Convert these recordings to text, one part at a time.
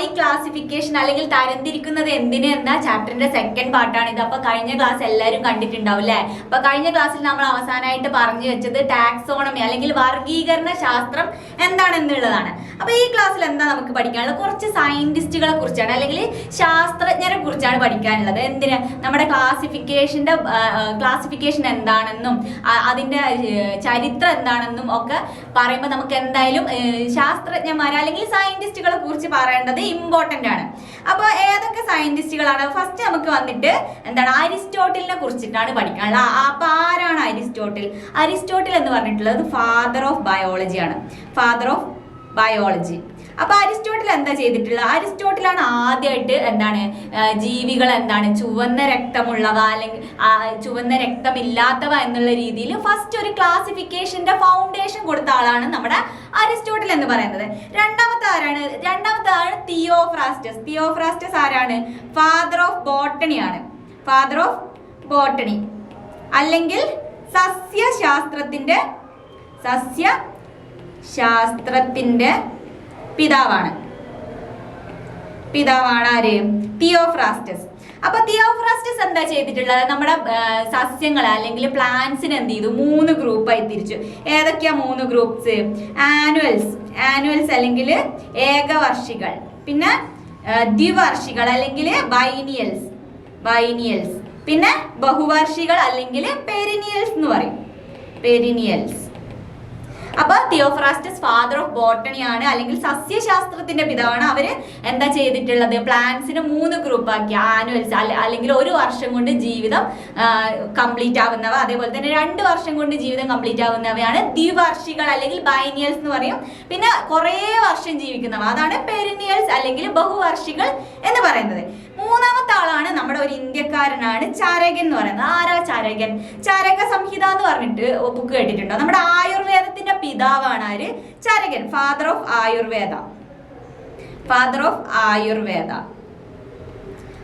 By classification അല്ലെങ്കിൽ തരംതിരിക്കുന്നത് എന്തിന് എന്ന ചാപ്റ്ററിന്റെ സെക്കൻഡ് പാർട്ടാണ് ഇത്. അപ്പൊ കഴിഞ്ഞ ക്ലാസ് എല്ലാവരും കണ്ടിട്ടുണ്ടാവും അല്ലേ അപ്പൊ കഴിഞ്ഞ ക്ലാസ്സിൽ നമ്മൾ അവസാനമായിട്ട് പറഞ്ഞു വെച്ചത് ടാക്സോണമി അല്ലെങ്കിൽ വർഗീകരണ ശാസ്ത്രം എന്താണെന്നുള്ളതാണ്. അപ്പൊ ഈ ക്ലാസ്സിൽ എന്താ നമുക്ക് പഠിക്കാനുള്ളത്? കുറച്ച് സയന്റിസ്റ്റുകളെ കുറിച്ചാണ് അല്ലെങ്കിൽ ശാസ്ത്രജ്ഞരെ കുറിച്ചാണ് പഠിക്കാനുള്ളത്. എന്തിന്? നമ്മുടെ ക്ലാസിഫിക്കേഷന്റെ ക്ലാസിഫിക്കേഷൻ എന്താണെന്നും അതിന്റെ ചരിത്രം എന്താണെന്നും ഒക്കെ പറയുമ്പോൾ നമുക്ക് എന്തായാലും ശാസ്ത്രജ്ഞന്മാരെ അല്ലെങ്കിൽ സയന്റിസ്റ്റുകളെ കുറിച്ച് പറയേണ്ടത് ഇമ്പോർട്ടന്റ് ആണ്. അപ്പോൾ ഏതൊക്കെ സയന്റിസ്റ്റുകളാണ് ഫസ്റ്റ് നമുക്ക് വന്നിട്ട് എന്താണ് അരിസ്റ്റോട്ടിലിനെ കുറിച്ചിട്ടാണ് പഠിക്കാനുള്ള ആ- അപ്പൊ ആരാണ് അരിസ്റ്റോട്ടിൽ? അരിസ്റ്റോട്ടിൽ എന്ന് പറഞ്ഞിട്ടുള്ളത് ഫാദർ ഓഫ് ബയോളജിയാണ് ഫാദർ ഓഫ് ബയോളജി. അപ്പൊ അരിസ്റ്റോട്ടിൽ എന്താ ചെയ്തിട്ടുള്ളത്? അരിസ്റ്റോട്ടിലാണ് ആദ്യമായിട്ട് എന്താണ് ജീവികൾ എന്താണ് ചുവന്ന രക്തമുള്ളവ അല്ലെങ്കിൽ ചുവന്ന രക്തമില്ലാത്തവ എന്നുള്ള രീതിയിൽ ഫസ്റ്റ് ഒരു ക്ലാസിഫിക്കേഷന്റെ ഫൗണ്ടേഷൻ കൊടുത്ത ആളാണ് നമ്മുടെ അരിസ്റ്റോട്ടിൽ എന്ന് പറയുന്നത്. രണ്ടാമത്തെ ആരാണ്? രണ്ടാമത്തെ ആണ് തിയോഫ്രാസ്റ്റസ്. തിയോഫ്രാസ്റ്റസ് ആരാണ്? ഫാദർ ഓഫ് ബോട്ടണി ആണ്. ഫാദർ ഓഫ് ബോട്ടണി അല്ലെങ്കിൽ സസ്യശാസ്ത്രത്തിന്റെ സസ്യ ശാസ്ത്രത്തിന്റെ പിതാവാണ്. പിതാവാണ് ആര്? തിയോഫ്രാസ്റ്റസ്. അപ്പൊ തിയോഫ്രാസ്റ്റസ് എന്താ ചെയ്തിട്ടുള്ളത്? നമ്മുടെ സസ്യങ്ങൾ അല്ലെങ്കിൽ പ്ലാന്റ്സിന് എന്ത് ചെയ്തു? മൂന്ന് ഗ്രൂപ്പായി തിരിച്ചു. ഏതൊക്കെയാ മൂന്ന് ഗ്രൂപ്പ്സ് ആനുവൽസ് ആനുവൽസ് അല്ലെങ്കിൽ ഏകവർഷികൾ. പിന്നെ ദ്വിവർഷികൾ അല്ലെങ്കിൽ ബൈനിയൽസ് ബൈനിയൽസ് പിന്നെ ബഹുവർഷികൾ അല്ലെങ്കിൽ പെരിനിയൽസ് എന്ന് പറയും. പെരിനിയൽസ് അപ്പൊ തിയോഫ്രാസ്റ്റസ് ഫാദർ ഓഫ് ബോട്ടണി ആണ്. അല്ലെങ്കിൽ സസ്യശാസ്ത്രത്തിന്റെ പിതാവാണ് അവർ എന്താ ചെയ്തിട്ടുള്ളത്? പ്ലാന്റ്സിന് മൂന്ന് ഗ്രൂപ്പ് ആക്കി. ആനുവൽസ് അല്ലെങ്കിൽ ഒരു വർഷം കൊണ്ട് ജീവിതം കംപ്ലീറ്റ് ആവുന്നവ. അതേപോലെ തന്നെ രണ്ട് വർഷം കൊണ്ട് ജീവിതം കംപ്ലീറ്റ് ആവുന്നവയാണ് ദ്വിവർഷികൾ അല്ലെങ്കിൽ ബൈനിയൽസ് എന്ന് പറയും. പിന്നെ കുറേ വർഷം ജീവിക്കുന്നവ. അതാണ് പെരിനിയൽസ് അല്ലെങ്കിൽ ബഹുവർഷികൾ എന്ന് പറയുന്നത്. മൂന്നാമത്തെ ആളാണ് നമ്മുടെ ഒരു ഇന്ത്യക്കാരനാണ് ചാരകൻ എന്ന് പറയുന്നത്. ആരാ ചാരകൻ? ചാരക സംഹിത എന്ന് പറഞ്ഞിട്ട് ബുക്ക് കേട്ടിട്ടുണ്ടോ? നമ്മുടെ ആയുർവേദത്തിന്റെ പിതാവാണ് ആര്? ചാരകൻ. Father of Ayurveda. Father of Ayurveda.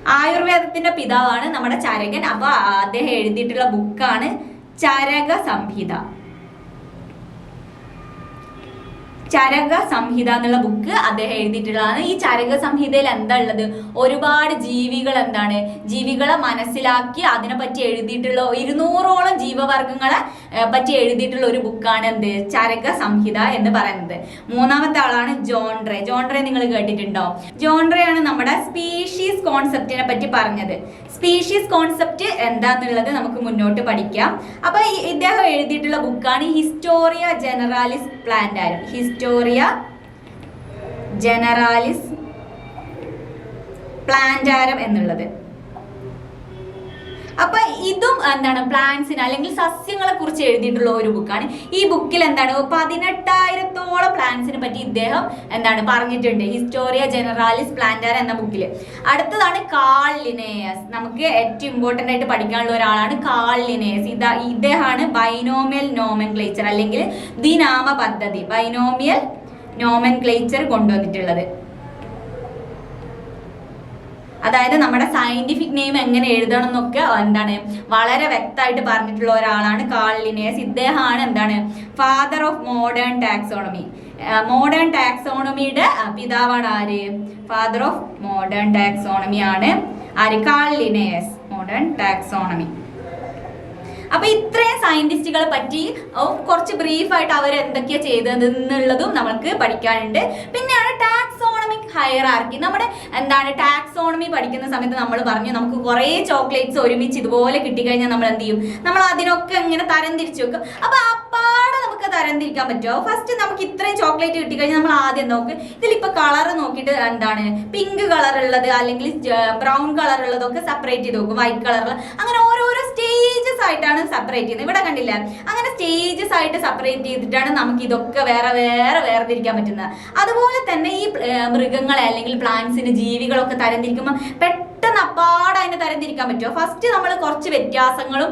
ആയുർവേദത്തിന്റെ പിതാവാണ് നമ്മുടെ ചാരകൻ. അപ്പൊ അദ്ദേഹം എഴുതിയിട്ടുള്ള ബുക്കാണ് ചരക സംഹിത. ചരക സംഹിത എന്നുള്ള ബുക്ക് അദ്ദേഹം എഴുതിയിട്ടുള്ളതാണ്. ഈ ചരക സംഹിതയിൽ എന്താ ഉള്ളത്? ഒരുപാട് ജീവികൾ എന്താണ്? ജീവികളെ മനസ്സിലാക്കി അതിനെ പറ്റി എഴുതിയിട്ടുള്ള ഇരുന്നൂറോളം ജീവവർഗങ്ങളെ പറ്റി എഴുതിയിട്ടുള്ള ഒരു ബുക്കാണ് എന്ത്? ചരക സംഹിത എന്ന് പറയുന്നത്. മൂന്നാമത്തെ ആളാണ് ജോൺഡ്രെ. ജോൺഡ്രെ നിങ്ങൾ കേട്ടിട്ടുണ്ടോ? ജോൺട്രെയാണ് നമ്മുടെ സ്പീഷീസ് കോൺസെപ്റ്റിനെ പറ്റി പറഞ്ഞത്. സ്പീഷീസ് കോൺസെപ്റ്റ് എന്താന്നുള്ളത് നമുക്ക് മുന്നോട്ട് പഠിക്കാം. അപ്പൊ ഇദ്ദേഹം എഴുതിയിട്ടുള്ള ബുക്കാണ് Historia Generalis Plantarum Historia Generalis Plantarum എന്നുള്ളത്. അപ്പൊ ഇതും എന്താണ് പ്ലാന്റ്സിന് അല്ലെങ്കിൽ സസ്യങ്ങളെ കുറിച്ച് എഴുതിയിട്ടുള്ള ഒരു ബുക്കാണ് ഈ ബുക്കിൽ എന്താണ് പതിനെട്ടായിരത്തോളം പ്ലാന്റ്സിനെ പറ്റി ഇദ്ദേഹം എന്താണ് പറഞ്ഞിട്ടുണ്ട്. ഹിസ്റ്റോറിയ ജനറാലിസ് പ്ലാന്റാർ എന്ന ബുക്കിൽ അടുത്തതാണ് കാൾ ലിനേയസ് നമുക്ക് ഏറ്റവും ഇമ്പോർട്ടന്റ് ആയിട്ട് പഠിക്കാനുള്ള ഒരാളാണ് കാൾ ലിനേയസ് ഇതാ ഇദ്ദേഹമാണ് ബൈനോമിയൽ നോമൻ അല്ലെങ്കിൽ ദ്വിനാമ പദ്ധതി ബൈനോമിയൽ നോമൻ കൊണ്ടുവന്നിട്ടുള്ളത്. അതായത് നമ്മുടെ സയന്റിഫിക് നെയിം എങ്ങനെ എഴുതണം എന്നൊക്കെ എന്താണ് വളരെ വ്യക്തമായിട്ട് പറഞ്ഞിട്ടുള്ള ഒരാളാണ് കാളിനേസ് ഇദ്ദേഹമാണ് എന്താണ് father of modern taxonomy modern ടാക്സോണമിയുടെ പിതാവാണ് ആര്? ഫാദർ ഓഫ് മോഡേൺ ടാക്സോണമി ആണ്. ആര്? കാളിനേസ് മോഡേൺ ടാക്സോണമി അപ്പൊ ഇത്രയും സയന്റിസ്റ്റുകളെ പറ്റി കുറച്ച് ബ്രീഫായിട്ട് അവർ എന്തൊക്കെയാ ചെയ്തത് എന്നുള്ളതും നമുക്ക് പഠിക്കാനുണ്ട്. പിന്നെയാണ് ടാക്സോണമിക് ഹയറാർക്കി നമ്മുടെ എന്താണ് ടാക്സോണമി പഠിക്കുന്ന സമയത്ത് നമ്മൾ പറഞ്ഞു നമുക്ക് കുറേ ചോക്ലേറ്റ്സ് ഒരുമിച്ച് ഇതുപോലെ കിട്ടിക്കഴിഞ്ഞാൽ നമ്മൾ എന്ത് ചെയ്യും? നമ്മൾ അതിനൊക്കെ ഇങ്ങനെ തരം തിരിച്ചു വെക്കും. അപ്പൊ അപ്പാടെ നമുക്ക് തരംതിരിക്കാൻ പറ്റുമോ? ഫസ്റ്റ് നമുക്ക് ഇത്രയും ചോക്ലേറ്റ് കിട്ടിക്കഴിഞ്ഞാൽ നമ്മൾ ആദ്യം നോക്ക്. ഇതിലിപ്പോ കളർ നോക്കിയിട്ട് എന്താണ്? പിങ്ക് കളർ ഉള്ളത് അല്ലെങ്കിൽ ബ്രൗൺ കളർ ഉള്ളതൊക്കെ സെപ്പറേറ്റ് ചെയ്ത് നോക്കും. വൈറ്റ് കളർ അങ്ങനെ ഓരോരോ സ്റ്റേജസ് ആയിട്ടാണ് സെപ്പറേറ്റ് ചെയ്യുന്നത്. ഇവിടെ കണ്ടില്ല? അങ്ങനെ സ്റ്റേജസ് ആയിട്ട് സെപ്പറേറ്റ് ചെയ്തിട്ടാണ് നമുക്ക് ഇതൊക്കെ വേറെ വേറെ വേർതിരിക്കാൻ പറ്റുന്നത്. അതുപോലെ തന്നെ ഈ മൃഗങ്ങളെ അല്ലെങ്കിൽ പ്ലാന്റ്സിന് ജീവികളൊക്കെ തരംതിരിക്കുമ്പോൾ പെട്ടെന്ന് അപ്പാടെ അതിനെ തരംതിരിക്കാൻ പറ്റുമോ? ഫസ്റ്റ് നമ്മൾ കുറച്ച് വ്യത്യാസങ്ങളും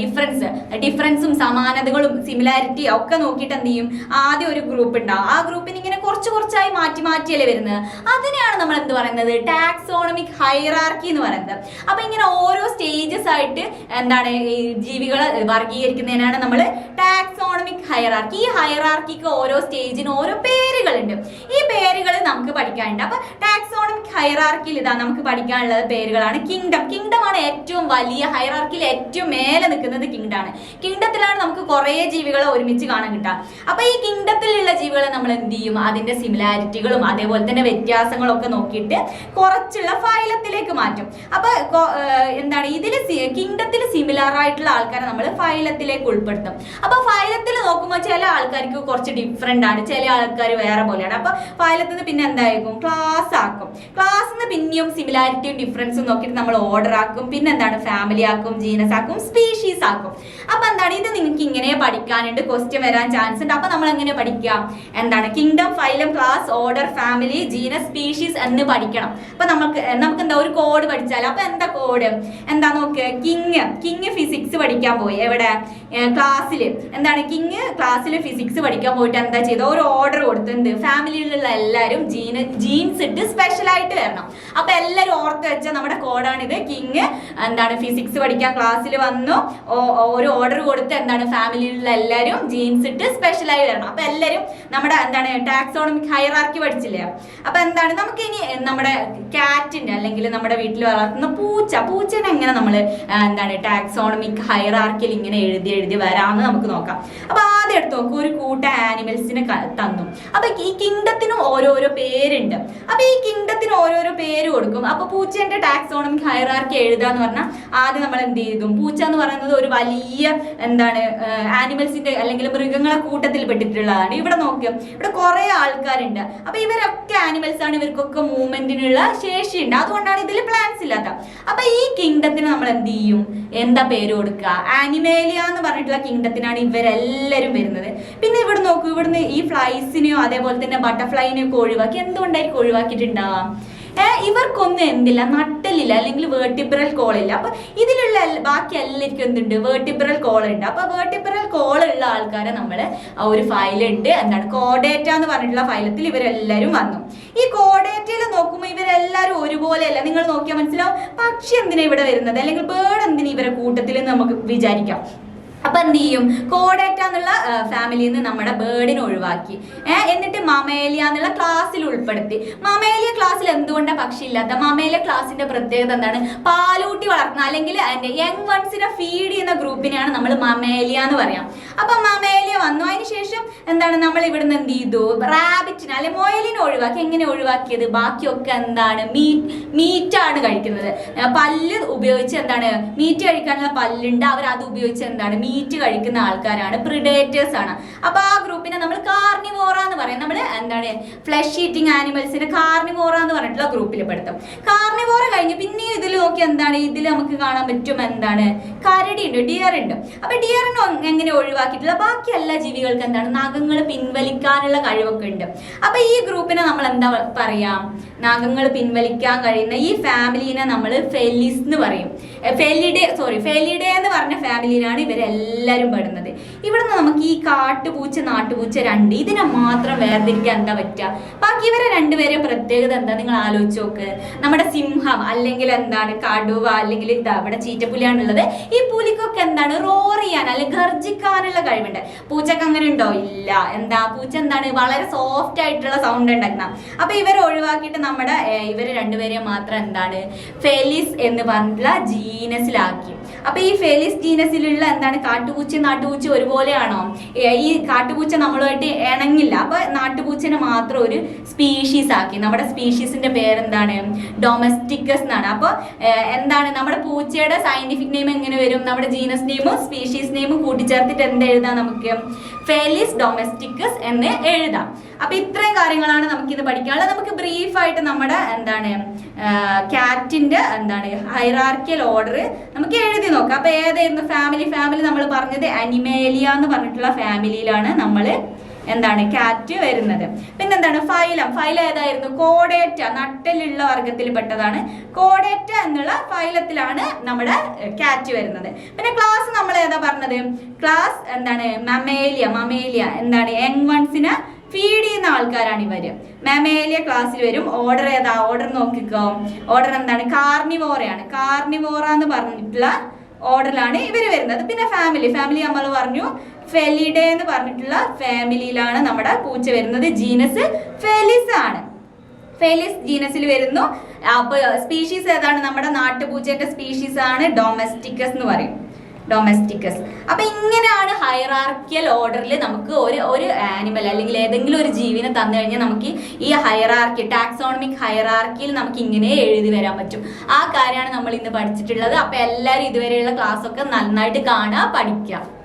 ഡിഫറൻസ് ഡിഫറൻസും സമാനതകളും സിമിലാരിറ്റി ഒക്കെ നോക്കിയിട്ട് എന്ത് ചെയ്യും? ആദ്യം ഒരു ഗ്രൂപ്പ് ഉണ്ടാവും. ആ ഗ്രൂപ്പിന് ഇങ്ങനെ കുറച്ച് കുറച്ചായി മാറ്റി മാറ്റിയല്ലേ വരുന്നത്? അതിനെയാണ് നമ്മൾ എന്ത് പറയുന്നത്? ടാക്സോണമിക് ഹൈറാർക്കി എന്ന് പറയുന്നത്. അപ്പൊ ഇങ്ങനെ ഓരോ സ്റ്റേജസ് ആയിട്ട് എന്താണ് ഈ ജീവികളെ വർഗീകരിക്കുന്നതിനാണ് നമ്മൾ ടാക്സോണമിക് ഹൈറാർക്കി ഈ ഹൈറാർക്കിക്ക് ഓരോ സ്റ്റേജിന് ഓരോ പേരുകളുണ്ട്. ഈ പേരുകൾ നമുക്ക് പഠിക്കാനുണ്ട്. അപ്പൊ ടാക്സോണമിക് ഹൈറാർക്കിയിൽ ഇതാ നമുക്ക് പഠിക്കാനുള്ള പേരുകളാണ്. കിങ്ഡം കിങ്ഡം ആണ് ഏറ്റവും വലിയ ഹൈറാർക്കിയിൽ ഏറ്റവും മേലെ നിൽക്കുന്നത് കിങ്ഡം ആണ്. കിങ്ഡത്തിലാണ് നമുക്ക് കുറേ ജീവികളെ ഒരുമിച്ച് കാണാൻ കിട്ടുക. അപ്പൊ ഈ കിങ്ഡത്തിലുള്ള ജീവികളെ നമ്മൾ എന്ത് ചെയ്യും? അതിന്റെ സിമിലാരിറ്റികളും അതേപോലെ തന്നെ വ്യത്യാസങ്ങളും ഒക്കെ നോക്കിയിട്ട് കുറച്ചുള്ള ഫൈലത്തിലേക്ക് മാറ്റും. അപ്പൊ എന്താണ്? ഇതിൽ കിങ്ഡത്തിൽ സിമിലർ ആയിട്ടുള്ള ആൾക്കാരെ നമ്മൾ ഫൈലത്തിലേക്ക് ഉൾപ്പെടുത്തും. അപ്പൊ ഫൈലത്തിൽ നോക്കുമ്പോൾ ചില ആൾക്കാർക്ക് കുറച്ച് ഡിഫറെന്റ് ആണ്. ചില ആൾക്കാർ വേറെ പോലെയാണ്. അപ്പൊ ഫൈലത്തിൽ നിന്ന് പിന്നെ എന്തായിരിക്കും? ക്ലാസ് ആക്കും. നിന്ന് പിന്നെയും സിമിലാരിറ്റിയും ഡിഫറൻസും നോക്കിയിട്ട് നമ്മൾ ഓർഡർ ആക്കും. പിന്നെ എന്താണ് ഫാമിലി ആക്കും ജീനസ് ആക്കും സ്പീഷീസ് ആക്കും. അപ്പൊ എന്താണ്? ഇത് നിങ്ങൾക്ക് ഇങ്ങനെ പഠിക്കാനുണ്ട്. ക്വസ്റ്റ്യൻ വരാൻ ചാൻസ് ഉണ്ട്. അപ്പൊ നമ്മൾ എങ്ങനെ പഠിക്കാം എന്താണ്? Kingdom phylum class order family genus species എന്ന് പഠിക്കണം. അപ്പൊ നമുക്ക് നമുക്ക് എന്താ ഒരു കോഡ് പഠിച്ചാൽ അപ്പൊ എന്താ കോഡ് എന്താ നോക്ക്? കിങ് കിങ് ഫിസിക്സ് പഠിക്കാൻ പോയി. എവിടെ? ക്ലാസ്സിൽ എന്താണ്? കിങ് ക്ലാസ്സിൽ ഫിസിക്സ് പഠിക്കാൻ പോയിട്ട് എന്താ ചെയ്തത്? ഒരു ഓർഡർ കൊടുത്തു. എന്ത്? ഫാമിലിയിലുള്ള എല്ലാവരും ജീൻസ് ഇട്ട് സ്പെഷ്യലായിട്ട് വരണം. അപ്പൊ എല്ലാരും ഓർത്ത് വെച്ച നമ്മുടെ കോഡാണിത്. കിങ് എന്താണ് ഫിസിക്സ് പഠിക്കാൻ ക്ലാസ്സിൽ വന്നു. ഒരു ഓർഡർ കൊടുത്ത് എന്താണ് ഫാമിലിയിലുള്ള എല്ലാരും ജീൻസ് ഇട്ട് സ്പെഷ്യലായി വരണം. അപ്പൊ എല്ലാരും നമ്മുടെ എന്താണ് ടാക്സോണമിക് ഹൈറാർക്കി പഠിച്ചില്ലേ? അപ്പൊ എന്താണ് നമുക്ക് ഇനി നമ്മുടെ കാറ്റിന്റെ അല്ലെങ്കിൽ നമ്മുടെ വീട്ടിൽ വളർത്തുന്ന പൂച്ച പൂച്ചനെ എങ്ങനെ നമ്മൾ എന്താണ് ടാക്സോണമിക് ഹൈറാർക്കിൽ ഇങ്ങനെ എഴുതി എഴുതി വരാമെന്ന് നമുക്ക് നോക്കാം. അപ്പൊ ആദ്യം എടുത്ത് നോക്കും ഒരു കൂട്ടം ആനിമൽസിനെ തന്നു. അപ്പൊ ഈ കിങ്ഡത്തിനും ഓരോരോ പേരുണ്ട്. അപ്പൊ ഈ കിങ്ഡത്തിന് ഓരോരോ പേര് കൊടുക്കും. അപ്പൊ പൂച്ചേന്റെ ടാക്സോണമിക് ഹൈറാർക്കി എഴുതാന്ന് പറഞ്ഞാൽ ആദ്യം നമ്മൾ എന്ത് ചെയ്തും. പൂച്ച എന്ന് പറയുന്നത് ഒരു വലിയ എന്താണ് ആനിമൽസിന്റെ അല്ലെങ്കിൽ മൃഗങ്ങളെ കൂട്ടത്തിൽ പെട്ടിട്ടുള്ളതാണ്. ഇവിടെ നോക്കിയോ ഇവിടെ കുറെ ആൾക്കാരുണ്ട്. അപ്പൊ ഇവരൊക്കെ ആനിമൽസ് ആണ്. ഇവർക്കൊക്കെ മൂവ്മെന്റിനുള്ള ശേഷിയുണ്ട്. അതുകൊണ്ടാണ് ഇതിൽ പ്ലാൻസ് ഇല്ലാത്ത. അപ്പൊ ഈ കിങ്ഡത്തിന് നമ്മൾ എന്ത് ചെയ്യും? എന്താ പേര് കൊടുക്കുക ആനിമേലിയ എന്ന് പറഞ്ഞിട്ടുള്ള കിങ്ഡത്തിനാണ് ഇവരെല്ലാരും വരുന്നത്. പിന്നെ ഇവിടെ നോക്കൂ. ഇവിടുന്ന് ഈ ഫ്ലൈസിനെയോ അതേപോലെ തന്നെ ബട്ടർഫ്ലൈനെയോ ഒക്കെ ഒഴിവാക്കി. എന്തുകൊണ്ടായിരിക്കും ഒഴിവാക്കിയിട്ടുണ്ടാവാം ഇവർക്കൊന്നും എന്തില്ല നട്ടലില്ല അല്ലെങ്കിൽ വേർട്ടിബ്രൽ കോളില്ല. അപ്പൊ ഇതിലുള്ള ബാക്കി എല്ലാവർക്കും എന്തുണ്ട്? വേർട്ടിബ്രൽ കോൾ ഉണ്ട് അപ്പൊ വേർട്ടിബ്രൽ കോൾ ഉള്ള ആൾക്കാരെ നമ്മൾ ഒരു ഫയലുണ്ട്. എന്താണ്? കോഡേറ്റ എന്ന് പറഞ്ഞിട്ടുള്ള ഫയലത്തിൽ ഇവരെല്ലാവരും വന്നു. ഈ കോഡേറ്റയിൽ നോക്കുമ്പോൾ ഇവരെല്ലാവരും ഒരുപോലെയല്ല. നിങ്ങൾ നോക്കിയാൽ മനസ്സിലാവും. പക്ഷി എന്തിനാ ഇവിടെ വരുന്നത്? അല്ലെങ്കിൽ ബേർഡ് എന്തിനാ ഇവരെ കൂട്ടത്തിൽ നമുക്ക് വിചാരിക്കാം. അപ്പൊ എന്ത് ചെയ്യും? കോഡേറ്റ എന്നുള്ള ഫാമിലിയിൽ നിന്ന് നമ്മുടെ ബേർഡിനെ ഒഴിവാക്കി. എന്നിട്ട് മമേലിയ എന്നുള്ള ക്ലാസ്സിൽ ഉൾപ്പെടുത്തി. മമേലിയ ക്ലാസ്സിൽ എന്തുകൊണ്ടാണ് പക്ഷി ഇല്ലാത്ത? മമേലിയ ക്ലാസ്സിന്റെ പ്രത്യേകത എന്താണ്? പാലൂട്ടി വളർത്തുന്ന അല്ലെങ്കിൽ അതിന്റെ യങ് വൺസിനെ ഫീഡ് ചെയ്യുന്ന ഗ്രൂപ്പിനെയാണ് നമ്മൾ മമേലിയ എന്ന് പറയാം. അപ്പൊ മമേലിയ വന്നു. അതിന് ശേഷം എന്താണ്? നമ്മൾ ഇവിടുന്ന് എന്ത് ചെയ്തു? റാബിറ്റിനെ അല്ലെ മൊയലിനെ ഒഴിവാക്കി. എങ്ങനെ ഒഴിവാക്കിയത്? ബാക്കിയൊക്കെ എന്താണ്? മീറ്റ് മീറ്റാണ് കഴിക്കുന്നത്. പല്ല് ഉപയോഗിച്ച് എന്താണ്? മീറ്റ് കഴിക്കാനുള്ള പല്ലുണ്ട്. അവർ അത് ഉപയോഗിച്ച് എന്താണ്? മീറ്റ് കഴിക്കുന്ന ആൾക്കാരാണ് പ്രിഡേറ്റേഴ്സ് ആണ്. അപ്പോൾ ആ ഗ്രൂപ്പിനെ നമ്മൾ കാർണിവോറ എന്ന് പറയും. നമ്മൾ എന്താണ് ഫ്ലഷ് ഈറ്റിംഗ് ആനിമൽസിന് കാർണിവോറ എന്ന് പറഞ്ഞിട്ടുള്ള ഗ്രൂപ്പിൽ പെടുത്തും. കാർണിവോറ കഴിഞ്ഞ് പിന്നെ ഇതിൽ നോക്കി എന്താണ് ഇതിൽ നമുക്ക് കാണാൻ പറ്റും എന്താണ് കരടി ഉണ്ട് ഡിയർ ഉണ്ട് അപ്പോൾ ഡിയറിനെ എങ്ങനെ ഒഴിവാക്കിയിട്ടുള്ള ബാക്കി എല്ലാ ജീവികൾക്ക് എന്താണ് നഖങ്ങൾ പിൻവലിക്കാനുള്ള കഴിവൊക്കെ ഉണ്ട്. അപ്പോൾ ഈ ഗ്രൂപ്പിനെ നമ്മൾ എന്താ പറയാ നഖങ്ങൾ പിൻവലിക്കാൻ കഴിയുന്ന ഈ ഫാമിലിനെ നമ്മൾ ഫെലിസ് എന്ന് പറയും. ഫെലിഡേ സോറി ഫെലിഡേ എന്ന് പറഞ്ഞ ഫാമിലിയിലാണ് ഇവരെല്ലാവരും പെടുന്നത്. ഇവിടെ നിന്ന് നമുക്ക് ഈ കാട്ടുപൂച്ച നാട്ടുപൂച്ച രണ്ട് ഇതിനെ മാത്രം വേർതിരിക്കാൻ എന്താ പറ്റുക? ബാക്കി ഇവരെ രണ്ടുപേരെ പ്രത്യേകത എന്താ? നിങ്ങൾ ആലോചിച്ച് നോക്ക്. നമ്മുടെ സിംഹം അല്ലെങ്കിൽ എന്താണ് കടുവ അല്ലെങ്കിൽ ഇതാ ഇവിടെ ചീറ്റപ്പുലിയാണുള്ളത്. ഈ പുലിക്കൊക്കെ എന്താണ്? റോർ ചെയ്യാൻ അല്ലെങ്കിൽ ഗർജിക്കാനുള്ള കഴിവുണ്ട്. പൂച്ചക്ക് അങ്ങനെ ഉണ്ടോ? ഇല്ല. എന്താ? പൂച്ച എന്താണ്? വളരെ സോഫ്റ്റ് ആയിട്ടുള്ള സൗണ്ട് ഉണ്ടാക്കുന്ന. അപ്പൊ ഇവരെ ഒഴിവാക്കിയിട്ട് നമ്മുടെ ഇവർ രണ്ടുപേരെയും മാത്രം എന്താണ് ഫെലിസ് എന്ന് പറഞ്ഞിട്ടുള്ള ജീനസിലാക്കി. അപ്പൊ ഈ ഫെലിസ് ജീനസിലുള്ള എന്താണ് കാട്ടുപൂച്ച നാട്ടുപൂച്ച ഒരുപോലെയാണോ? ഈ കാട്ടുപൂച്ച നമ്മളുമായിട്ട് ഇണങ്ങില്ല. അപ്പൊ നാട്ടുപൂച്ചനെ മാത്രം ഒരു സ്പീഷീസ് ആക്കി. നമ്മുടെ സ്പീഷീസിന്റെ പേരെന്താണ്? ഡൊമസ്റ്റിക്കസ് എന്നാണ്. അപ്പൊ ഏർ, എന്താണ്? നമ്മുടെ പൂച്ചയുടെ സയന്റിഫിക് നെയിം എങ്ങനെ വരും? നമ്മുടെ ജീനസ് നെയിമും സ്പീഷീസ് നെയിമും കൂട്ടിച്ചേർത്തിട്ട് എന്ത് എഴുതാം നമുക്ക്? ഫെലിസ് ഡൊമസ്റ്റിക്കസ് എന്ന് എഴുതാം. അപ്പൊ ഇത്രയും കാര്യങ്ങളാണ് നമുക്ക് ഇത് പഠിക്കാനുള്ളത്. നമുക്ക് ബ്രീഫായിട്ട് നമ്മുടെ എന്താണ് കാറ്റിന്റെ എന്താണ് ഹൈറാർക്കിയൽ ഓർഡർ നമുക്ക് എഴുതി നോക്കാം. അപ്പൊ ഏതായിരുന്നു ഫാമിലി ഫാമിലി നമ്മൾ പറഞ്ഞത് അനിമേലിയ എന്ന് പറഞ്ഞിട്ടുള്ള ഫാമിലിയിലാണ് നമ്മൾ എന്താണ് കാറ്റ് വരുന്നത്. പിന്നെ എന്താണ് ഫൈലം ഫൈല ഏതായിരുന്നു? കോഡേറ്റ നട്ടലുള്ള വർഗത്തിൽപ്പെട്ടതാണ്. കോഡേറ്റ എന്നുള്ള ഫൈലത്തിലാണ് നമ്മുടെ കാറ്റ് വരുന്നത്. പിന്നെ ക്ലാസ് നമ്മൾ ഏതാ പറഞ്ഞത്? ക്ലാസ് എന്താണ് മമേലിയ മമേലിയ എന്താണ് യങ് വൺസിനെ ഫീഡ് ചെയ്യുന്ന ആൾക്കാരാണ് ഇവർ. മെമേലിയ ക്ലാസ്സിൽ വരും. ഓർഡർ ഏതാ? ഓർഡർ നോക്കിക്കോ. ഓർഡർ എന്താണ്? കാർണിവോറയാണ് കാർണിവോറ എന്ന് പറഞ്ഞിട്ടുള്ള ഓർഡറിലാണ് ഇവർ വരുന്നത്. പിന്നെ ഫാമിലി ഫാമിലി നമ്മൾ പറഞ്ഞു ഫെലിഡേ എന്ന് പറഞ്ഞിട്ടുള്ള ഫാമിലിയിലാണ് നമ്മുടെ പൂച്ച വരുന്നത്. ജീനസ് ഫെലിസ് ആണ്. ഫെലിസ് ജീനസിൽ വരുന്നു. അപ്പൊ സ്പീഷീസ് ഏതാണ്? നമ്മുടെ നാട്ടുപൂച്ചയുടെ സ്പീഷീസ് ആണ്. ഡൊമസ്റ്റിക്കസ് എന്ന് പറയും. ഡൊമസ്റ്റിക്കസ് അപ്പൊ ഇങ്ങനെയാണ് ഹൈറാർക്കിയൽ ഓർഡറിൽ നമുക്ക് ഒരു ഒരു ആനിമൽ അല്ലെങ്കിൽ ഏതെങ്കിലും ഒരു ജീവിനെ തന്നു കഴിഞ്ഞാൽ നമുക്ക് ഈ ഹൈറാർക്കി ടാക്സോണമിക് ഹൈറാർക്കിയിൽ നമുക്ക് ഇങ്ങനെ എഴുതി വരാൻ പറ്റും. ആ കാര്യമാണ് നമ്മൾ ഇന്ന് പഠിച്ചിട്ടുള്ളത്. അപ്പൊ എല്ലാവരും ഇതുവരെയുള്ള ക്ലാസ് ഒക്കെ നന്നായിട്ട് കാണുക പഠിക്കുക.